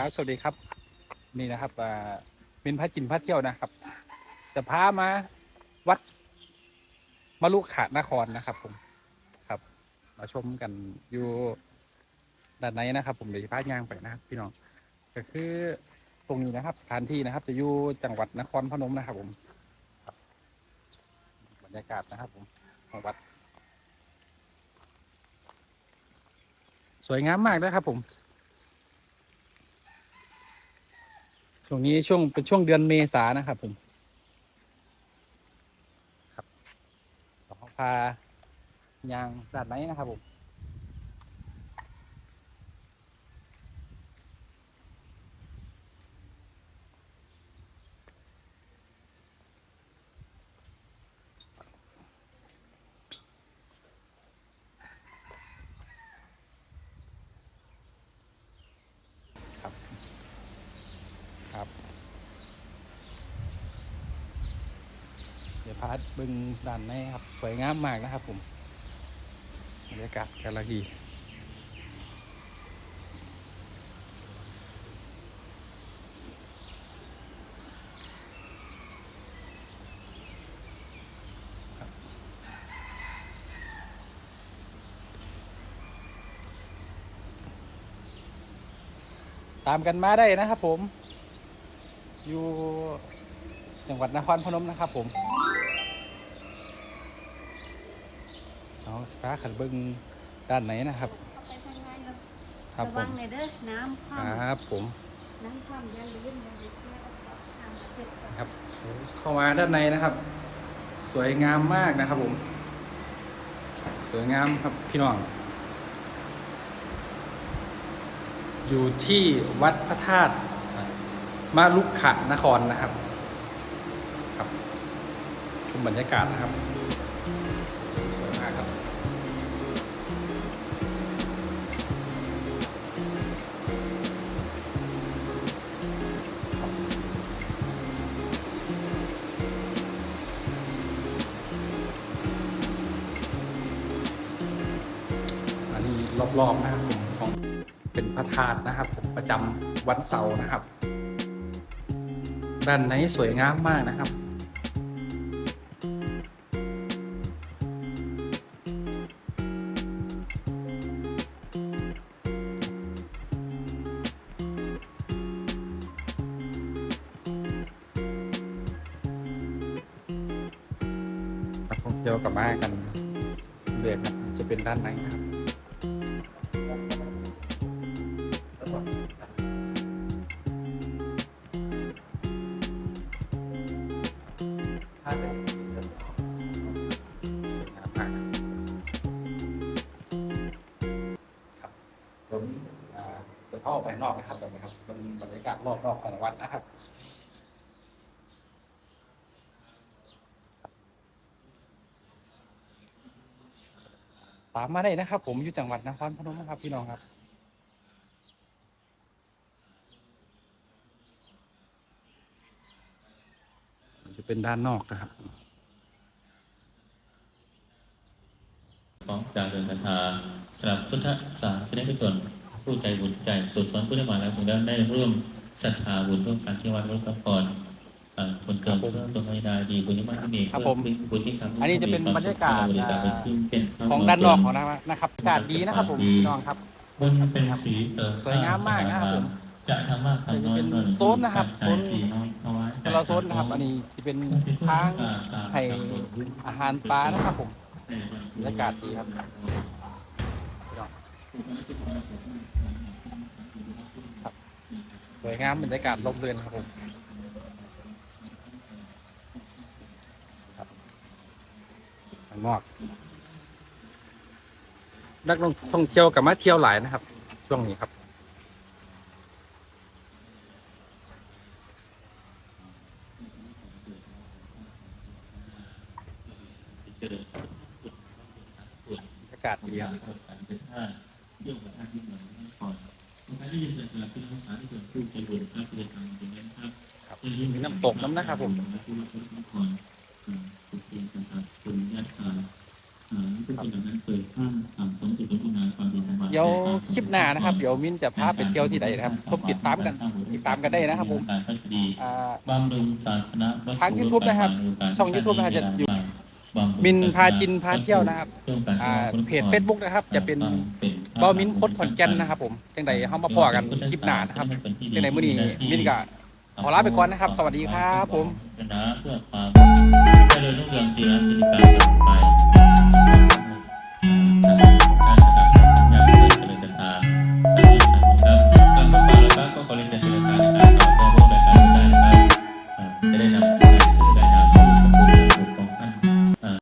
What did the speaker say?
ครับสวัสดีครับนี่นะครับเป็นพระจินพระเที่ยวนะครับ จะพามาวัดมะลุขานครนะครับ ผมครับ มาชมกันอยู่ด้านในนะครับ ผมเดี๋ยวพาย่างไปนะครับ พี่น้องก็คือตรงนี้นะครับ สถานที่นะครับ จะอยู่จังหวัดนครพนมนะครับ ผมบบรรยากาศนะครับ ผมของวัด สวยงามมากนะครับ ผม ช่วงนี้ช่วงเป็นช่วงเดือนเมษานะครับผมครับเราพายางด้านไหนนะครับผม เดี๋ยวพาร์ทบึงด้านในครับ สวยงามมากนะครับผมบรรยากาศกาลดีตามกันมาได้นะครับผม อยู่จังหวัดนครพนมนะครับผม เอาสปาขันเบิ้งด้านไหนนะครับเข้าไปข้างในแล้วครับระผวัมงในอยเด้อน้ำคว่ครับผมำน้ำคว่ำอย่าลืมอย่าลืมทำเสร็จก่อนครับ เข้ามาด้านในนะครับ สวยงามมากนะครับผม สวยงามครับพี่น้อง อยู่ที่วัดพระธาตุมาลุกขะนครนะครับ ครับชมบรรยากาศนะครับ รอบๆนะครับผมของเป็นพระธาตุนะครับผมประจำวันเสาร์นะครับ ด้านในสวยงามมากนะครับนักท่องเที่ยวกลับมากันเรื่อยครับจะเป็นด้านในนะครับ จะเข้าไปนอกนะครับแบบนี้ครับเป็นบรรยากาศรอบๆของวัดนะครับตามมาได้นะครับ ผมอยู่จังหวัดนครพนมครับพี่น้องครับจะเป็นด้านนอกนะครับของจากเดินคาถาสำหรับพุทธศาสนิกชน ผู้ใจบุญใจตรวจสอนผู้ได้มาแล้วถึงได้ได้ร่วมศรัทธาบุญร่วมกันที่วัดรุ่พระพรอ่าคนเกิดครับผมเพื่อตัวไม่ได้ดีบุญที่มากที่มีครับผมบุญที่ทำให้อันนี้จะเป็นบรรยากาศมีควมสุขและบริจคไปที่เช่นของด้านนอกของเรานะครับอากาศดีนะครับผมพี่น้องครับบุญเป็นสีเสริมสวยงามมากนะครับผมจะทำมากทำน้อยเป็นโซนนะครับโซนสีน้อยเอาไว้แต่ละโซนนะครับ อันนี้จะเป็นทางให้อาหารปลานะครับผมบรรยากาศดีครับพี่น้อง ครับสวยงามบรรยากาศลมเรือนครับผมครับข้างนอก นักท่องเที่ยวกับมาเที่ยวหลายนะครับ ช่วงนี้ครับบรรยากาศดีครับ เรื่องของท่านที่เหมือนท่านก่อนทุกท่านที่ยินเสียงจากพี่น้องสาธุชนผู้ใจบุญครับเดินทางถึงนั้นครับครับมีน้ำตกน้ำนะครับผมผู้รับพระพรคุณเพียงกันครับคุณญาติชาทุกคนเหล่านั้นเปิดข้างสั่งสมจิตวิญญาณความดีทั้งหลายเดี๋ยวคลิปหน้านะครับ เดี๋ยวมินจะพาไปเที่ยวที่ใดนะครับชมติดตามกันติดตามกันได้นะครับผมการพัฒดีอ่าบำรุงศาสนาวัตถุทาง YouTube นะครับ ช่อง YouTube นะครับจะอยู่ บินพาจินพาเที่ยวนะครับอ่าเพจ Facebook นะครับจะเป็นเบามินพดขอนแก่นนะครับ ผมจังใดเฮามาพอกันคลิปหน้านะครับจังใดมื้อนี้มินก็ขอลาไปก่อนนะครับ สวัสดีครับผมนะเพื่อความเจริญรุ่งเรืองจีรกิจการไป